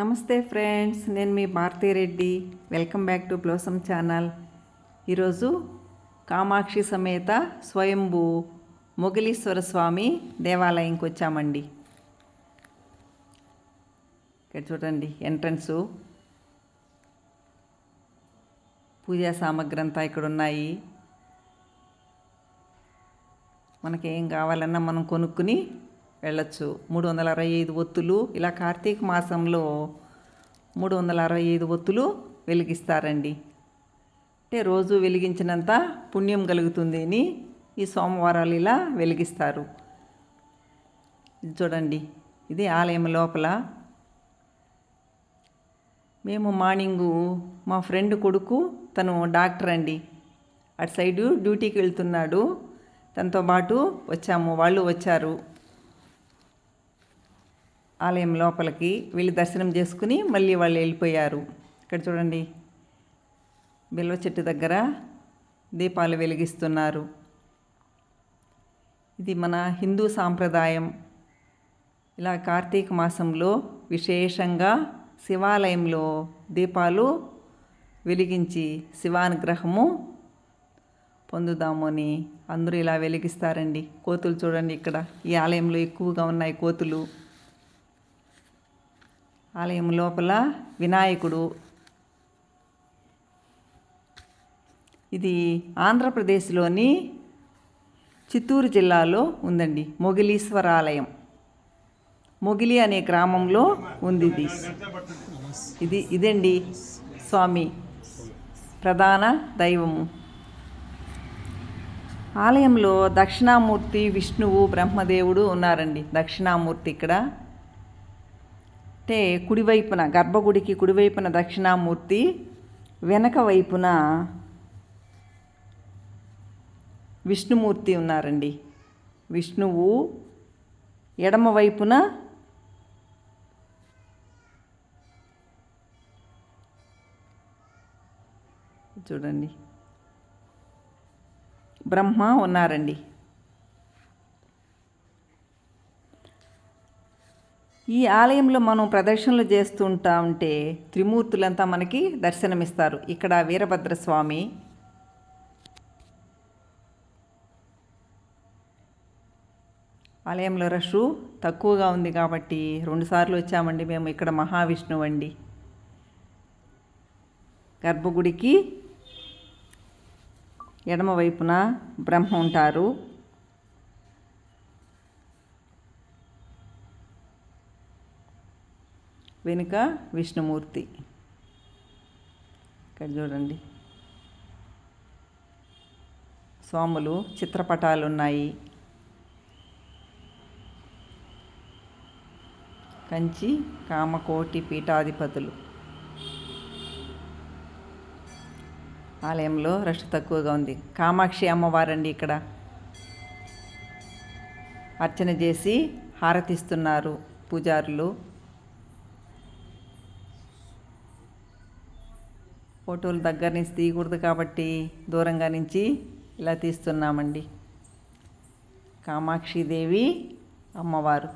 నమస్తే ఫ్రెండ్స్ నేను మీ Bharathi Reddy welcome back to blossom channel. ఈరోజు కామాక్షి సమేత స్వయంభూ మొగలీశ్వర స్వామి దేవాలయంకి వచ్చామండి. ఇక్కడ చూడండి ఎంట్రన్సు. పూజా సామాగ్రి అంతా ఇక్కడ ఉన్నాయి మనకేం కావాలన్నా మనం కొనుక్కుని వెళ్ళచ్చు. మూడు వందల అరవై ఐదు ఒత్తులు. ఇలా కార్తీక మాసంలో మూడు వందల అరవై ఐదు ఒత్తులు వెలిగిస్తారండి. అంటే రోజు వెలిగించినంత పుణ్యం కలుగుతుంది అని ఈ సోమవారాలు ఇలా వెలిగిస్తారు. చూడండి ఇది ఆలయం లోపల. మేము మార్నింగు మా ఫ్రెండ్ కొడుకు తను డాక్టర్ అండి. అటు సైడు డ్యూటీకి వెళ్తున్నాడు. తనతో పాటు వచ్చాము. వాళ్ళు వచ్చారు. ఆలయం లోపలికి వెళ్ళి దర్శనం చేసుకుని మళ్ళీ వాళ్ళు వెళ్ళిపోయారు. ఇక్కడ చూడండి. బిల్వ చెట్టు దగ్గర దీపాలు వెలిగిస్తున్నారు. ఇది మన హిందూ సాంప్రదాయం. ఇలా కార్తీక మాసంలో విశేషంగా శివాలయంలో దీపాలు వెలిగించి శివానుగ్రహము పొందుదాము అని అందరూ ఇలా వెలిగిస్తారండి. కోతులు చూడండి ఇక్కడ. ఈ ఆలయంలో ఎక్కువగా ఉన్నాయి కోతులు. ఆలయం లోపల వినాయకుడు. ఇది ఆంధ్రప్రదేశ్లోని చిత్తూరు జిల్లాలో ఉందండి. మొగిలీశ్వర ఆలయం మొగిలి అనే గ్రామంలో ఉంది ఇది. ఇది ఇదండి? స్వామి ప్రధాన దైవము. ఆలయంలో దక్షిణామూర్తి విష్ణువు బ్రహ్మదేవుడు ఉన్నారండి. దక్షిణామూర్తి ఇక్కడ. అంటే కుడివైపున గర్భగుడికి కుడివైపున దక్షిణామూర్తి వెనక వైపున విష్ణుమూర్తి ఉన్నారండి. విష్ణువు ఎడమ వైపున చూడండి. బ్రహ్మ ఉన్నారండి. ఈ ఆలయంలో మనం ప్రదర్శనలు చేస్తుంటా ఉంటే త్రిమూర్తులంతా మనకి దర్శనమిస్తారు. ఇక్కడ వీరభద్రస్వామి. ఆలయంలో రష్ తక్కువగా ఉంది కాబట్టి రెండుసార్లు వచ్చామండి మేము. ఇక్కడ మహావిష్ణువు అండి గర్భగుడికి ఎడమవైపున బ్రహ్మ ఉంటారు. వెనుక విష్ణుమూర్తి. ఇక్కడ చూడండి. స్వాములు చిత్రపటాలు ఉన్నాయి కంచి కామకోటి పీఠాధిపతులు. ఆలయంలో రష్ తక్కువగా ఉంది. కామాక్షి అమ్మవారండి ఇక్కడ. అర్చన చేసి హారతిస్తున్నారు పూజారులు. ఫోటోలు దగ్గర నుంచి తీయకూడదు కాబట్టి దూరంగా నుంచి ఇలా తీస్తున్నామండి. కామాక్షిదేవి అమ్మవారు.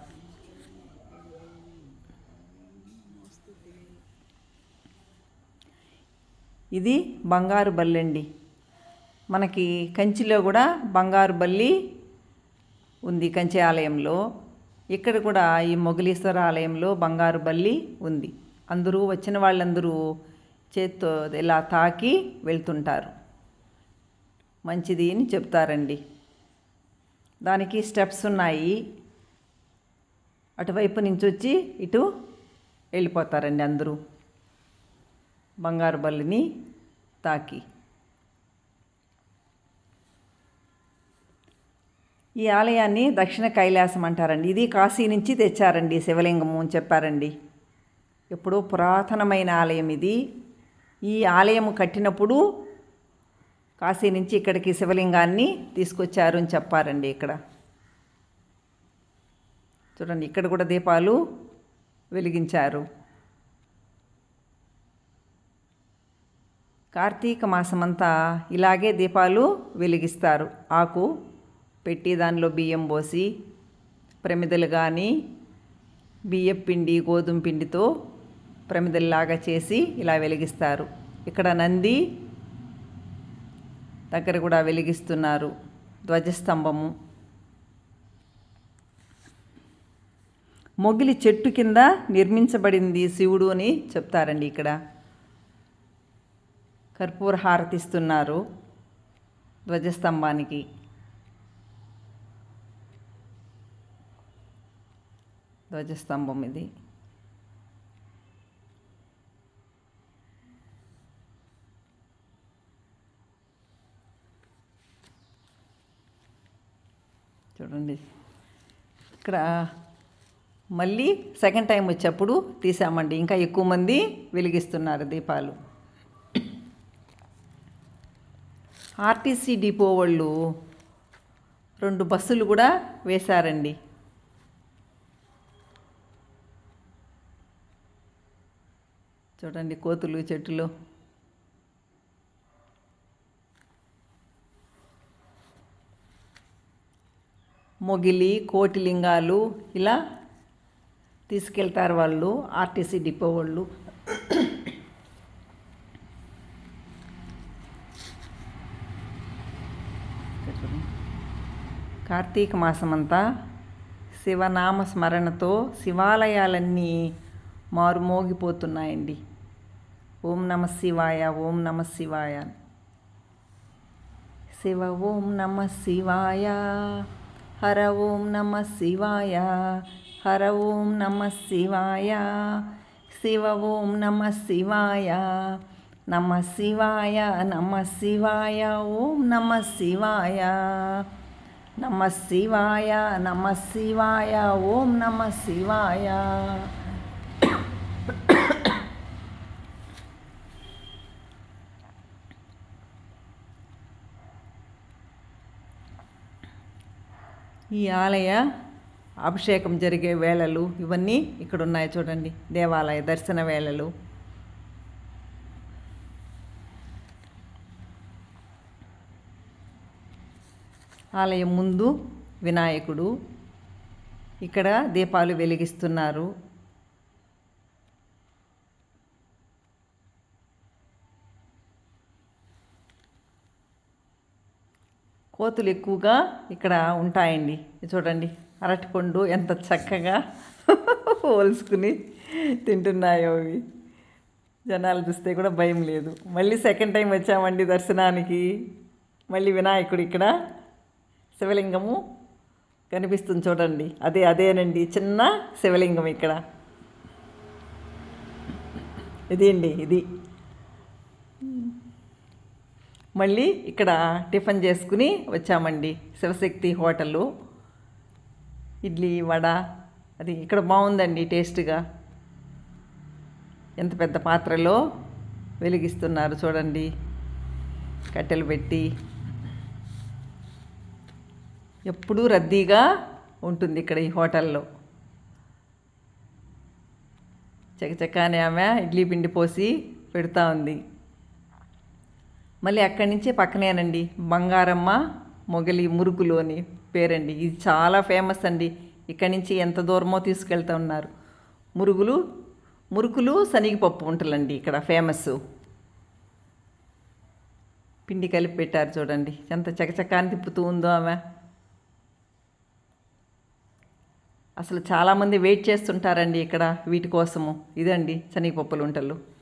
ఇది బంగారు బల్లి అండి. మనకి కంచిలో కూడా బంగారు బల్లి ఉంది కంచి ఆలయంలో. ఇక్కడ కూడా ఈ మొగలీశ్వర ఆలయంలో బంగారు బల్లి ఉంది. అందరూ వచ్చిన వాళ్ళందరూ చేత్తో ఇలా తాకి వెళ్తుంటారు. మంచిది అని చెప్తారండి. దానికి స్టెప్స్ ఉన్నాయి. అటువైపు నుంచి వచ్చి ఇటు వెళ్ళిపోతారండి అందరూ. బంగారు బల్లిని తాకి. ఈ ఆలయాన్ని దక్షిణ కైలాసం అంటారండి. ఇది కాశీ నుంచి తెచ్చారండి శివలింగము అని చెప్పారండి. ఎప్పుడో పురాతనమైన ఆలయం ఇది. ఈ ఆలయం కట్టినప్పుడు కాశీ నుంచి ఇక్కడికి శివలింగాన్ని తీసుకొచ్చారు అని చెప్పారండి ఇక్కడ. చూడండి ఇక్కడ కూడా దీపాలు వెలిగించారు. కార్తీక మాసమంతా ఇలాగే దీపాలు వెలిగిస్తారు. ఆకు పెట్టి దానిలో బియ్యం పోసి ప్రమిదలు కానీ బియ్యం పిండి గోధుమ పిండితో ప్రమిదల్లాగా చేసి ఇలా వెలిగిస్తారు. ఇక్కడ నంది దగ్గర కూడా వెలిగిస్తున్నారు. ధ్వజస్తంభము. మొగిలి చెట్టు కింద నిర్మించబడింది శివుడు అని చెప్తారండి ఇక్కడ. కర్పూర హారతిస్తున్నారు ధ్వజస్తంభానికి. ధ్వజస్తంభం ఇది. చూడండి. ఇక్కడ మళ్ళీ సెకండ్ టైం వచ్చేప్పుడు తీసామండి. ఇంకా ఎక్కువ మంది వెలిగిస్తున్నారు దీపాలు. ఆర్టీసీ డిపో వాళ్ళు రెండు బస్సులు కూడా వేశారండి. చూడండి కోతులు చెట్టులో. మొగిలి కోటిలింగాలు ఇలా తీసుకెళ్తారు వాళ్ళు ఆర్టీసీ డిపో వాళ్ళు. కార్తీక మాసమంతా శివనామ స్మరణతో శివాలయాలన్నీ మారుమోగిపోతున్నాయండి ఓం నమ శివాయ ఓం నమ శివాయ. శివ ఓం నమ శివాయ. హర ఓం నమ శివాయ హర ఓం నమ శివాయ శివ ఓం నమ శివాయ నమ శివాయ నమ శివాయ ఓం నమ శివాయ నమ శివాయ నమ శివాయ ఓం నమ శివాయ. ఈ ఆలయ అభిషేకం జరిగే వేళలు ఇవన్నీ ఇక్కడ ఉన్నాయి చూడండి. దేవాలయ దర్శన వేళలు. ఆలయం ముందు వినాయకుడు. ఇక్కడ దీపాలు వెలిగిస్తున్నారు. కోతులు ఎక్కువగా ఇక్కడ ఉంటాయండి. చూడండి అరటిపండు ఎంత చక్కగా పోల్చుకుని తింటున్నాయో అవి. జనాలు చూస్తే కూడా భయం లేదు. మళ్ళీ సెకండ్ టైం వచ్చామండి దర్శనానికి. మళ్ళీ వినాయకుడు ఇక్కడ శివలింగము కనిపిస్తుంది చూడండి. అదే అదేనండి చిన్న శివలింగం ఇక్కడ. ఇది అండి ఇది. మళ్ళీ ఇక్కడ టిఫిన్ చేసుకుని వచ్చామండి. శివశక్తి హోటలు ఇడ్లీ వడ అది ఇక్కడ బాగుందండి టేస్ట్గా. ఎంత పెద్ద పాత్రలో వెలిగిస్తున్నారు చూడండి. కట్టెలు పెట్టి. ఎప్పుడూ రద్దీగా ఉంటుంది ఇక్కడ ఈ హోటల్లో. చకచకానే ఆమె ఇడ్లీ పిండి పోసి పెడతా ఉంది. మళ్ళీ అక్కడి నుంచి పక్కనేనండి. బంగారమ్మ మొగలి మురుకులు అని పేరండి. ఇది చాలా ఫేమస్ అండి. ఇక్కడి నుంచి ఎంత దూరమో తీసుకెళ్తా ఉన్నారు. మురుగులు మురుకులు శనగపప్పు ఉంటలండి ఇక్కడ ఫేమస్. పిండి కలిపి పెట్టారు చూడండి. ఎంత చకచకాన్ని తిప్పుతూ ఉందో ఆమె. అసలు చాలామంది వెయిట్ చేస్తుంటారండి ఇక్కడ వీటి కోసము. ఇదండి శనగపప్పులు ఉంటలు.